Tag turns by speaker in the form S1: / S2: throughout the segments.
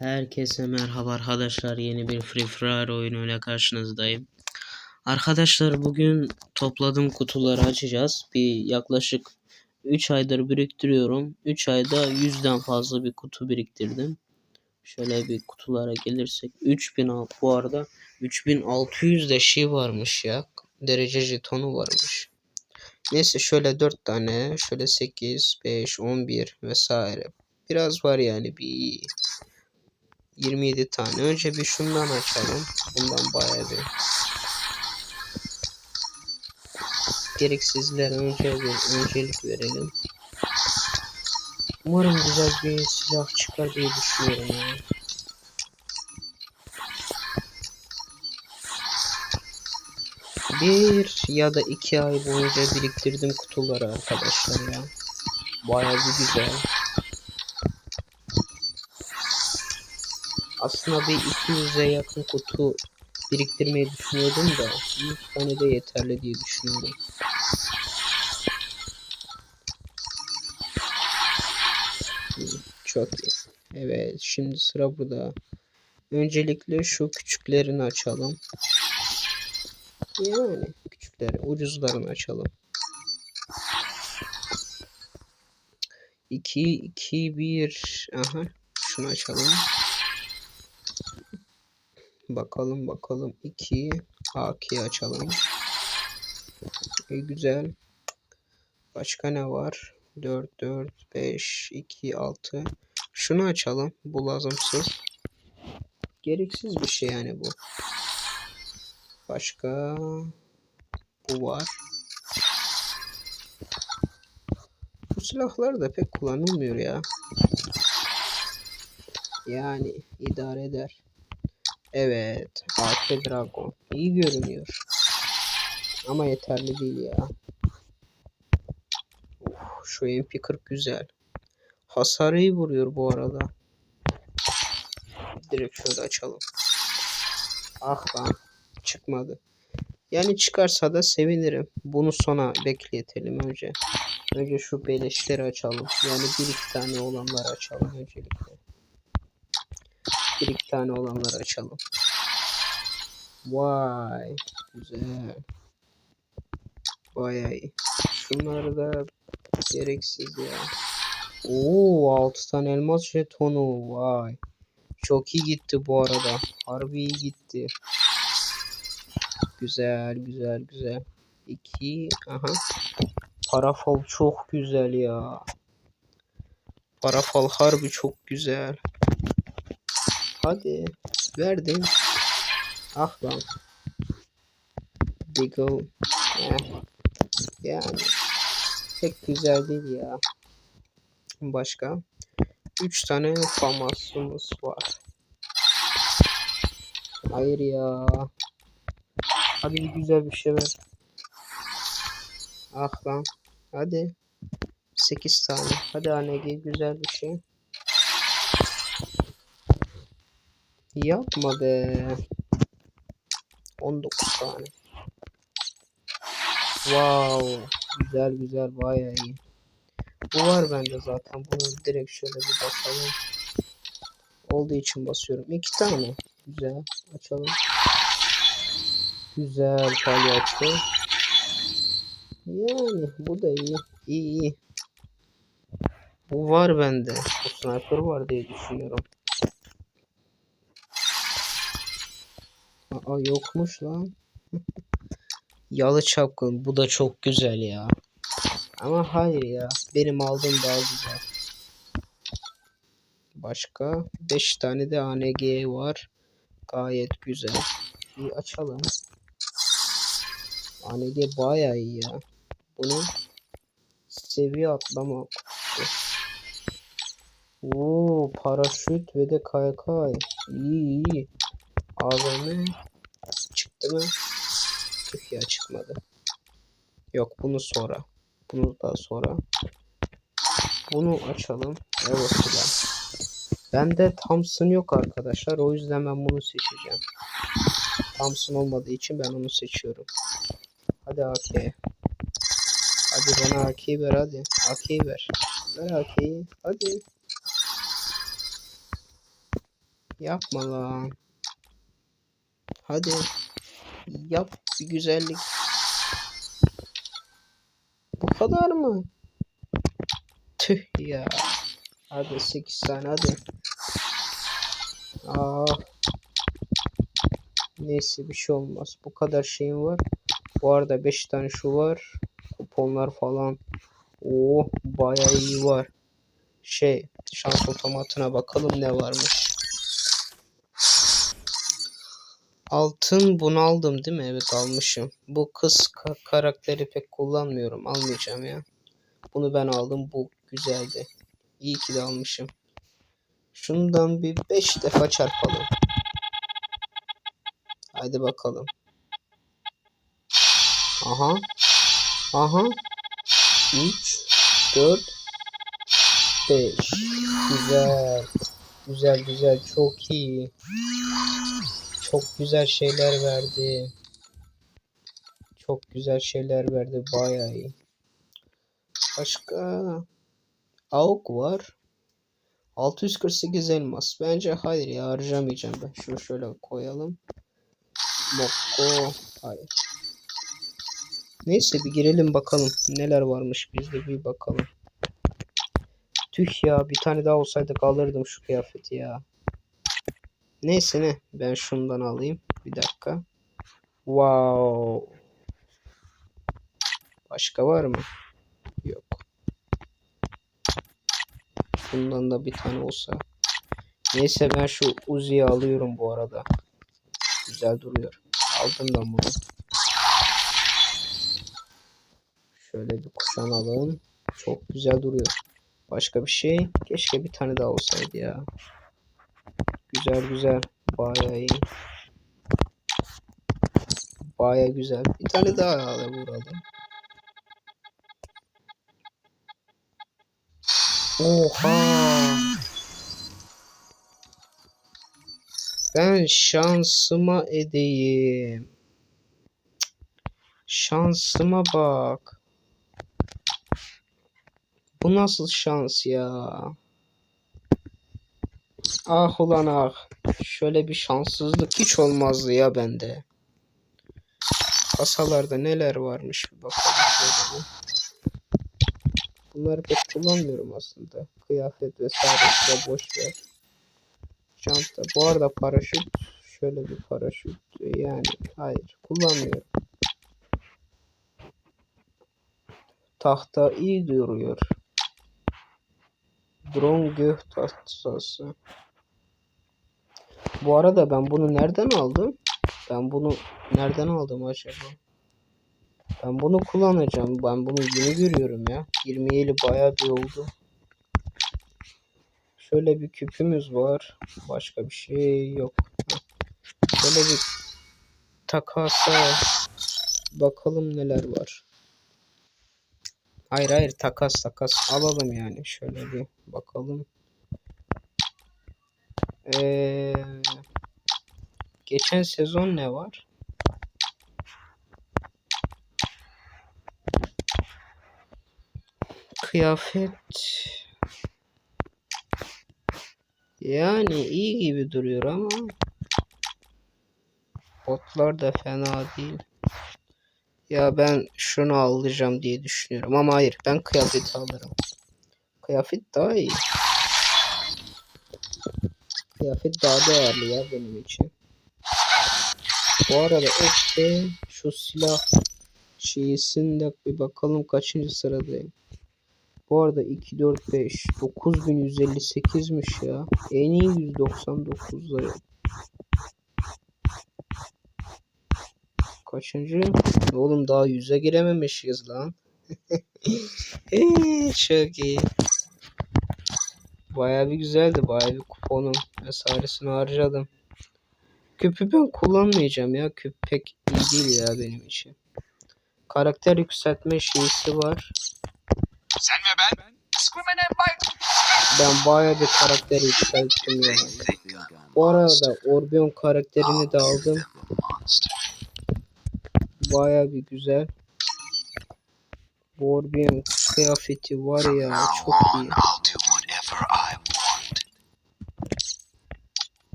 S1: Herkese merhaba arkadaşlar. Yeni bir Free Fire oyunuyla karşınızdayım. Arkadaşlar bugün topladığım kutuları açacağız. Bir yaklaşık 3 aydır biriktiriyorum. 3 ayda 100'den fazla bir kutu biriktirdim. Şöyle bir kutulara gelirsek 3000 al- bu arada 3600 de şey varmış ya. Derece jetonu varmış. Neyse şöyle 4 tane, şöyle 8, 5, 11 vesaire. Biraz var yani bir 27 tane. Önce bir şundan açalım. Bundan bayağı bir. Gereksizlere önce bir öncelik verelim. Umarım güzel bir silah çıkar diye düşünüyorum ya. Bir ya da iki ay boyunca biriktirdim kutuları arkadaşlar ya. Bayağı bir güzel. Aslında bir 200'e yakın kutu biriktirmeyi düşünüyordum da 100 tane de yeterli diye düşünüyorum. Çok iyi. Evet şimdi sıra burada. Öncelikle şu küçüklerini açalım. Yani küçükleri ucuzlarını açalım. 2 2 1 aha şunu açalım. Bakalım bakalım 2 A2'yi açalım. E, güzel. Başka ne var? 4 4 5 2 6. Şunu açalım. Bu lazımsız. Gereksiz bir şey yani bu. Başka bu var. Bu silahlar da pek kullanılmıyor ya. Yani idare eder. Evet. AK Dragon. İyi görünüyor. Ama yeterli değil ya. Uf, şu MP40 güzel. Hasarı iyi vuruyor bu arada. Direkt şöyle açalım. Ah lan. Çıkmadı. Yani çıkarsa da sevinirim. Bunu sona bekletelim önce. Önce şu beleşleri açalım. Yani bir iki tane olanları açalım öncelikle. Bir iki tane olanları açalım. Vay. Güzel. Bayağı iyi. Şunları da gereksiz ya. Oo 6 tane elmas jetonu. Vay. Çok iyi gitti bu arada. Harbi iyi gitti. Güzel güzel güzel. 2 aha. Parafal çok güzel ya. Parafal harbi çok güzel. Hadi. Verdim. Ah lan. Deagle. Eh. Yani. Pek güzel değil ya. Başka. 3 tane famasımız var. Hayır ya. Hadi bir güzel bir şey ver. Ah lan. Hadi. 8 tane. Hadi ANG güzel bir şey. Yapma be. 19 tane. Wow. Güzel güzel bayağı iyi. Bu var bende zaten. Bunu direkt şöyle bir basalım. Olduğu için basıyorum. İki tane. Güzel. Açalım. Güzel palyaço. Yani bu da iyi. İyi iyi. Bu var bende. Bu sniper var diye düşünüyorum. Aa yokmuş lan. Yalı çapkın. Bu da çok güzel ya. Ama hayır ya. Benim aldığım daha güzel. Başka 5 tane de ANG var. Gayet güzel. Bir açalım. ANG bayağı iyi ya. Bunu seviye atlama. Oo, paraşüt ve de kaykay. İyi iyi. AVM çıktı mı? Tüh çıkmadı. Yok bunu sonra. Bunu daha sonra. Bunu açalım. Evet. Bende Thompson yok arkadaşlar. O yüzden ben bunu seçeceğim. Thompson olmadığı için ben onu seçiyorum. Hadi AK. Hadi bana AK'yi ver hadi. AK'yi ver. Ver AK'yi. Hadi. Yapma lan. Hadi. Yap bir güzellik. Bu kadar mı? Tüh ya. Hadi 8 tane hadi. Aa. Neyse bir şey olmaz. Bu kadar şeyim var. Bu arada 5 tane şu var. Kuponlar falan. Oo bayağı iyi var. Şey şans otomatına bakalım ne varmış. Altın bunu aldım değil mi? Evet almışım. Bu kız ka- karakteri pek kullanmıyorum. Almayacağım ya. Bunu ben aldım. Bu güzeldi. İyi ki de almışım. Şundan bir 5 defa çarpalım. Hadi bakalım. Aha. Aha. 3 4 5 Güzel. Güzel güzel çok iyi. Çok güzel şeyler verdi. Çok güzel şeyler verdi bayağı iyi. Başka AUK var. 648 elmas. Bence hayır ya harcamayacağım ben. Şunu şöyle koyalım. Mokko. Hayır. Neyse bir girelim bakalım. Neler varmış bizde bir bakalım. Tüh ya bir tane daha olsaydık alırdım şu kıyafeti ya. Neyse ne. Ben şundan alayım. Bir dakika. Wow. Başka var mı? Yok. Bundan da bir tane olsa. Neyse ben şu Uzi'yi alıyorum bu arada. Güzel duruyor. Aldım ben bunu. Şöyle bir kuşanalım. Çok güzel duruyor. Başka bir şey. Keşke bir tane daha olsaydı ya. Güzel güzel. Bayağı iyi. Bayağı güzel. Bir tane daha vuralım. Oha. Ben şansıma edeyim. Şansıma bak. Bu nasıl şans ya? Ah ulan ah. Şöyle bir şanssızlık hiç olmazdı ya bende. Kasalarda neler varmış bir bakalım. Bunları pek kullanmıyorum aslında. Kıyafet vesaire de boş ver. Çanta. Bu arada paraşüt. Şöyle bir paraşüt. Yani hayır kullanmıyorum. Tahta iyi duruyor. Drone gök tahtası. Bu arada ben bunu nereden aldım? Ben bunu nereden aldım acaba? Ben bunu kullanacağım. Ben bunu yeni görüyorum ya. 27 bayağı bir oldu. Şöyle bir küpümüz var. Başka bir şey yok. Şöyle bir takasa bakalım neler var. Hayır hayır takas takas alalım yani. Şöyle bir bakalım. Ee, geçen sezon ne var? Kıyafet yani iyi gibi duruyor ama botlar da fena değil. Ya ben şunu alacağım diye düşünüyorum ama hayır ben kıyafet alırım. Kıyafet daha iyi. Kıyafet daha değerli ya benim için. Bu arada işte şu silah şeysinde bir bakalım kaçıncı sıradayım. Bu arada 2, 4, 5, 9158'miş ya. En iyi 199'ları. Kaçıncı? Oğlum daha 100'e girememişiz lan. Eee, çok iyi. Bayağı bir güzeldi. Bayağı bir kuponum vesairesini harcadım. Küpü ben kullanmayacağım ya. Küp pek iyi değil ya benim için. Karakter yükseltme şeysi var.
S2: Sen ve ben
S1: Ben bayağı bir karakter yükselttim yani. Bu arada Orbeon karakterini de aldım. Bayağı bir güzel. Bu Orbeon kıyafeti var ya çok iyi.
S2: Whatever I want.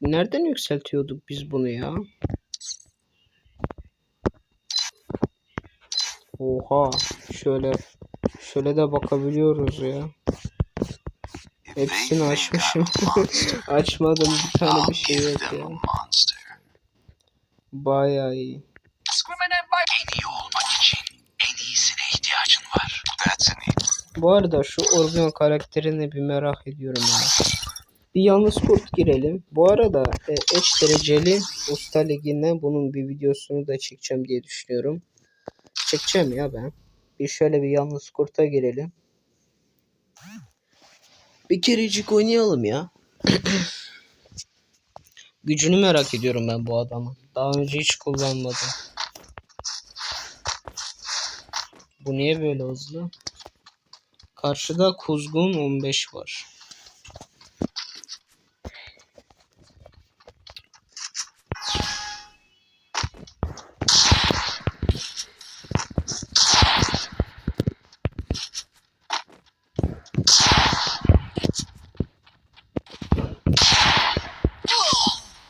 S1: Nereden yükseltiyorduk biz bunu ya? Oha. Şöyle şöyle de bakabiliyoruz ya. Hepsini açmışım. Açmadım bir tane bir şey yok ya. Bayağı iyi.
S2: Discriminate by... En iyi olmak için en iyisine ihtiyacın var. That's an
S1: Bu arada şu Orbion karakterini bir merak ediyorum ya. Bir yalnız kurt girelim. Bu arada e, Edge dereceli usta liginde bunun bir videosunu da çekeceğim diye düşünüyorum. Çekeceğim ya ben. Bir şöyle bir yalnız kurta girelim. Bir kerecik oynayalım ya. Gücünü merak ediyorum ben bu adamın. Daha önce hiç kullanmadım. Bu niye böyle hızlı? Karşıda Kuzgun 15 var.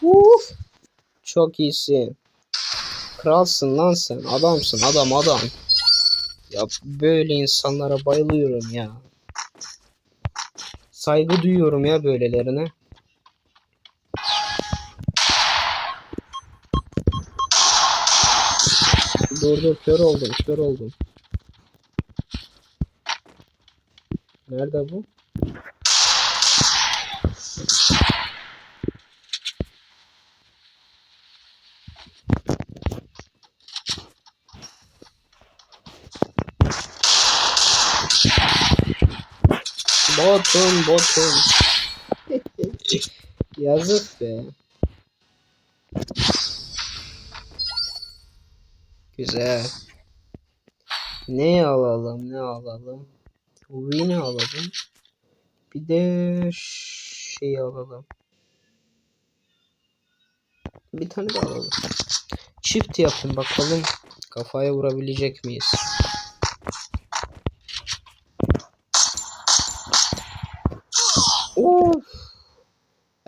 S1: Uf! Çok iyisin. Kralsın lan sen. Adamsın adam adam. Ya böyle insanlara bayılıyorum ya. Saygı duyuyorum ya böylelerine. Dur dur kör oldum kör oldum. Nerede bu? Botun botun. Yazık be. Güzel. Ne alalım ne alalım. Win'i alalım. Bir de şey alalım. Bir tane daha alalım. Çift yapın bakalım. Kafaya vurabilecek miyiz?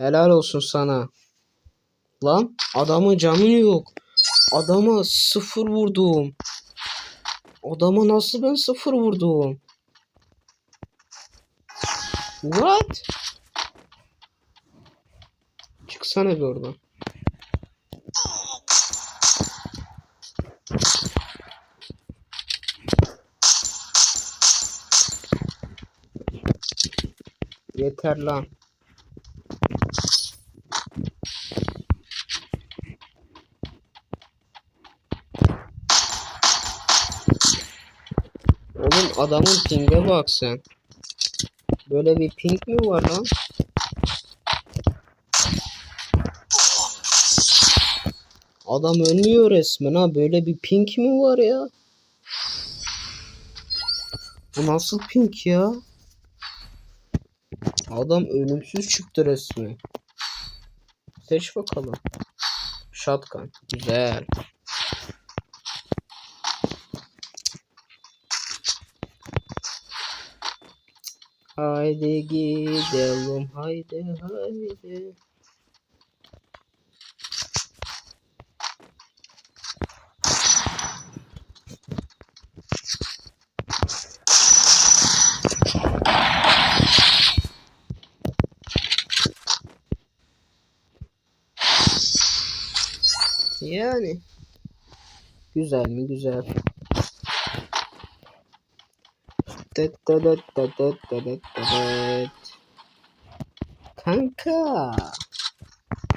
S1: Helal olsun sana. Lan adamın canı yok. Adama sıfır vurdum. Adama nasıl ben sıfır vurdum? What? Çıksana bir oradan. Yeter lan. Oğlum adamın pinge bak sen. Böyle bir ping mi var lan? Adam ölmüyor resmen ha. Böyle bir ping mi var ya? Bu nasıl ping ya? Adam ölümsüz çıktı resmi. Seç bakalım. Shotgun. Güzel. Haydi gidelim. Haydi haydi. Yani. Güzel mi? Güzel. Kanka.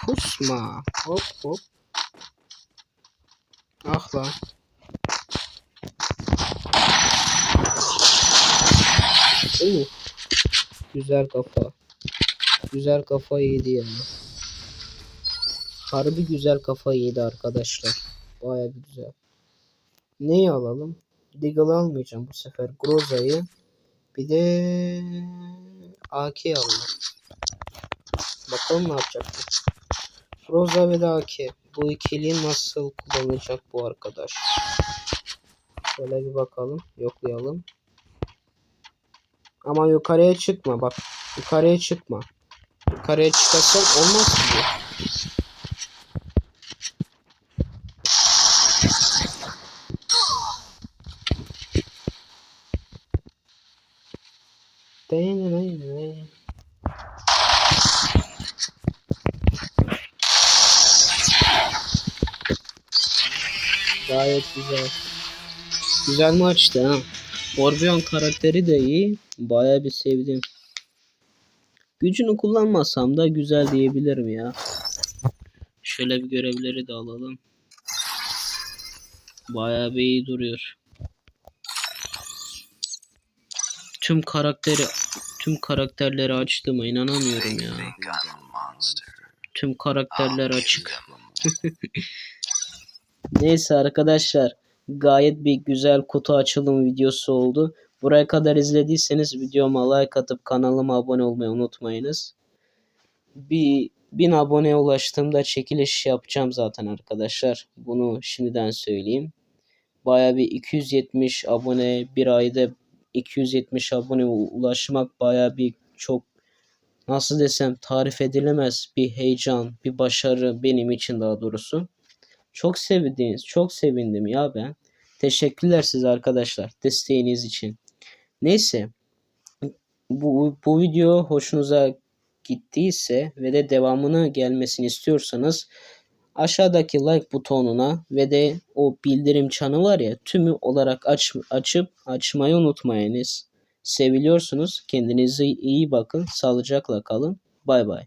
S1: Pusma. Hop hop. Ah lan. Oo. Güzel kafa. Güzel kafa yedi yani. Harbi güzel kafa yedi arkadaşlar. Baya güzel. Neyi alalım? Deagle almayacağım bu sefer. Groza'yı. Bir de AK alalım. Bakalım ne yapacak. Groza ve de AK. Bu ikili nasıl kullanacak bu arkadaş? Şöyle bir bakalım. Yoklayalım. Ama yukarıya çıkma bak. Yukarıya çıkma. Yukarıya çıkarsan olmaz ki. Bu. Gayet güzel. Güzel maçtı ha. Orbeon karakteri de iyi. Bayağı bir sevdim. Gücünü kullanmasam da güzel diyebilirim ya. Şöyle bir görevleri de alalım. Bayağı bir iyi duruyor. Tüm karakteri tüm karakterleri açtığıma inanamıyorum ya. Tüm karakterler açık. Neyse arkadaşlar gayet bir güzel kutu açılım videosu oldu. Buraya kadar izlediyseniz videoma like atıp kanalıma abone olmayı unutmayınız. Bir 1000 aboneye ulaştığımda çekiliş yapacağım zaten arkadaşlar. Bunu şimdiden söyleyeyim. Baya bir 270 abone bir ayda 270 abone ulaşmak baya bir çok nasıl desem tarif edilemez bir heyecan, bir başarı benim için daha doğrusu. Çok sevdiğiniz, çok sevindim ya ben. Teşekkürler size arkadaşlar desteğiniz için. Neyse bu, bu video hoşunuza gittiyse ve de devamını gelmesini istiyorsanız aşağıdaki like butonuna ve de o bildirim çanı var ya tümü olarak aç, açıp açmayı unutmayınız. Seviliyorsunuz. Kendinize iyi bakın. Sağlıcakla kalın. Bay bay.